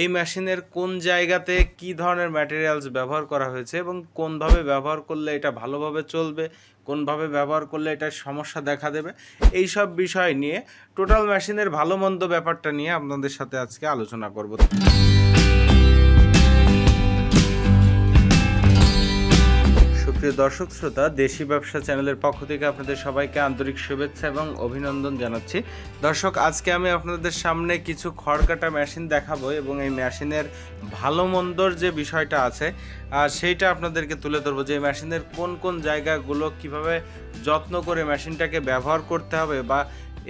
এই মেশিনের কোন জায়গাতে কি ধরনের ম্যাটেরিয়ালস ব্যবহার করা হয়েছে এবং কোনভাবে ব্যবহার করলে এটা ভালোভাবে চলবে, কোনভাবে ব্যবহার করলে এটা সমস্যা দেখা দেবে, এই সব বিষয় নিয়ে টোটাল মেশিনের ভালো মন্দ ব্যাপারটা নিয়ে আপনাদের সাথে আজকে আলোচনা করব। সুপ্রিয় দর্শক, শ্রোতা, দেশি ব্যবসা চ্যানেলের পক্ষ থেকে আপনাদের সবাইকে আন্তরিক শুভেচ্ছা এবং অভিনন্দন জানাচ্ছি। দর্শক, আজকে আমি আপনাদের সামনে কিছু খড়কাটা মেশিন দেখাবো এবং এই মেশিনের ভালো মন্দর যে বিষয়টা আছে আর সেইটা আপনাদেরকে তুলে ধরবো যে মেশিনের কোন কোন জায়গাগুলো কীভাবে যত্ন করে মেশিনটাকে ব্যবহার করতে হবে বা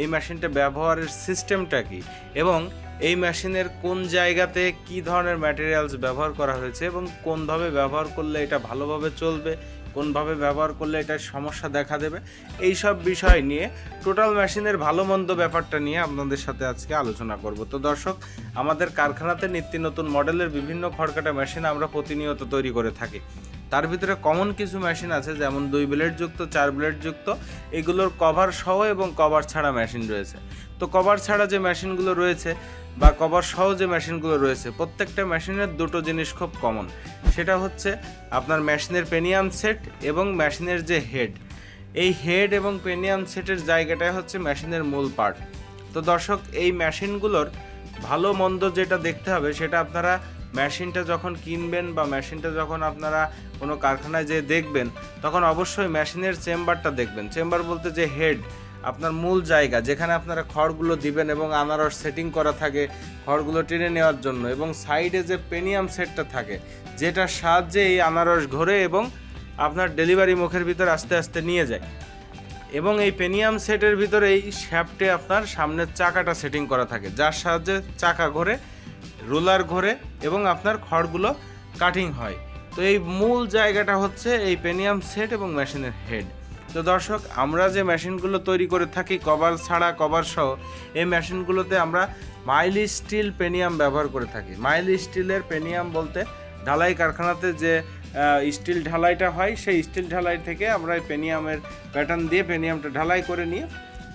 এই মেশিনটা ব্যবহারের সিস্টেমটা কি এবং এই মেশিনের কোন জায়গাতে কি ধরনের ম্যাটেরিয়ালস ব্যবহার করা হয়েছে এবং কোনভাবে ব্যবহার করলে এটা ভালোভাবে চলবে কোনভাবে ব্যবহার করলে এটা সমস্যা দেখা দেবে এই সব বিষয় নিয়ে টোটাল মেশিনের ভালো মন্দ ব্যাপারটা নিয়ে আপনাদের সাথে আজকে আলোচনা করব। তো দর্শক, আমাদের কারখানাতে নিত্য নতুন মডেলের বিভিন্ন খড়কাটা মেশিন আমরা প্রতিনিয়ত তৈরি করে থাকি। তার ভিতরে কমন কিছু মেশিন আছে, যেমন দুই ব্লেড যুক্ত, চার ব্লেড যুক্ত। এগুলোর কভার সহ এবং কভার ছাড়া মেশিন রয়েছে। তো কভার ছাড়া যে মেশিনগুলো রয়েছে বা কভার সহ যে মেশিনগুলো রয়েছে। প্রত্যেকটা মেশিনের দুটো জিনিস খুব কমন সেটা হচ্ছে আপনার মেশিনের পেনিয়াম সেট এবং মেশিনের যে হেড এই হেড এবং পেনিয়াম সেটের জায়গাটাই হচ্ছে মেশিনের মূল পার্ট তো দর্শক, এই মেশিনগুলোর ভালো মন্দ যেটা দেখতে হবে, সেটা আপনারা মেশিনটা যখন কিনবেন বা মেশিনটা যখন আপনারা কোনো কারখানায় যেয়ে দেখবেন, তখন অবশ্যই মেশিনের চেম্বারটা দেখবেন। চেম্বার বলতে যে হেড আপনার মূল জায়গা, যেখানে আপনারা খড়গুলো দিবেন এবং আনারস সেটিং করা থাকে খড়গুলো টেনে নেওয়ার জন্য এবং সাইডে যে পেনিয়াম সেটটা থাকে, যেটার সাহায্যে এই আনারস ঘোরে এবং আপনার ডেলিভারি মুখের ভিতর আস্তে আস্তে নিয়ে যায়। এবং এই পেনিয়াম সেটের ভিতরে এই শ্যাফটে আপনার সামনের চাকাটা সেটিং করা থাকে, যার সাহায্যে চাকা ঘোরে, রোলার ঘোরে এবং আপনার খড়গুলো কাটিং হয়। তো এই মূল জায়গাটা হচ্ছে এই পেনিয়াম সেট এবং মেশিনের হেড। তো দর্শক, আমরা যে মেশিনগুলো তৈরি করে থাকি, কভার ছাড়া কভার সহ, এই মেশিনগুলোতে আমরা মাইল স্টিল পেনিয়াম ব্যবহার করে থাকি। মাইল স্টিলের পেনিয়াম বলতে ঢালাই কারখানাতে যে স্টিল ঢালাইটা হয়, সেই স্টিল ঢালাই থেকে আমরা এই পেনিয়ামের প্যাটার্ন দিয়ে পেনিয়ামটা ঢালাই করে নিয়ে,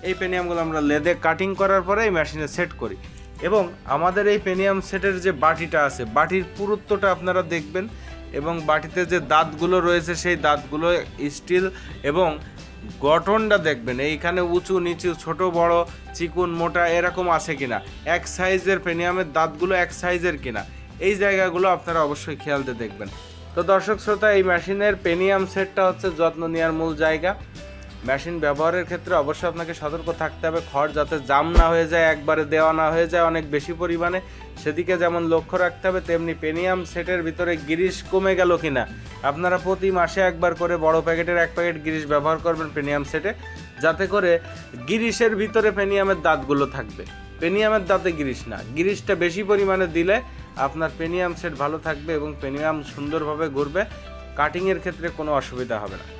এই পেনিয়ামগুলো আমরা লেদে কাটিং করার পরে এই মেশিনে সেট করি। এবং আমাদের এই পেনিয়াম সেটের যে বাটিটা আছে, বাটির পুরুত্বটা আপনারা দেখবেন এবং বাটিতে যে দাঁতগুলো রয়েছে সেই দাঁতগুলো স্টিল এবং গঠনটা দেখবেন, এইখানে উঁচু, নিচু, ছোট, বড়, চিকুন, মোটা এরকম আছে কিনা, এক সাইজের পেনিয়ামের দাঁতগুলো এক সাইজের কিনা, এই জায়গাগুলো আপনারা অবশ্যই খেয়াল দিয়ে দেখবেন। তো দর্শক শ্রোতা, এই মেশিনের পেনিয়াম সেটটা হচ্ছে যত্ন নেওয়ার মূল জায়গা। মেশিন ব্যবহারের ক্ষেত্রে অবশ্যই আপনাকে সতর্ক থাকতে হবে। খড় যাতে জাম না হয়ে যায়, একবারে দেওয়া না হয়ে যায় অনেক বেশি পরিমাণে। সেদিকে যেমন লক্ষ্য রাখতে হবে, তেমনি পেনিয়াম সেটের ভিতরে গিরিশ কমে গেল কিনা। আপনারা প্রতি মাসে একবার করে বড় প্যাকেটের এক প্যাকেট গিরিশ ব্যবহার করবেন পেনিয়াম সেটে। যাতে করে গিরিশের ভিতরে পেনিয়ামের দাঁতগুলো থাকবে। পেনিয়ামের দাঁতে গিরিশ না। গিরিশটা বেশি পরিমাণে দিলে আপনার পেনিয়াম সেট ভালো থাকবে এবং পেনিয়াম সুন্দরভাবে ঘুরবে। কাটিংয়ের ক্ষেত্রে কোনো অসুবিধা হবে না।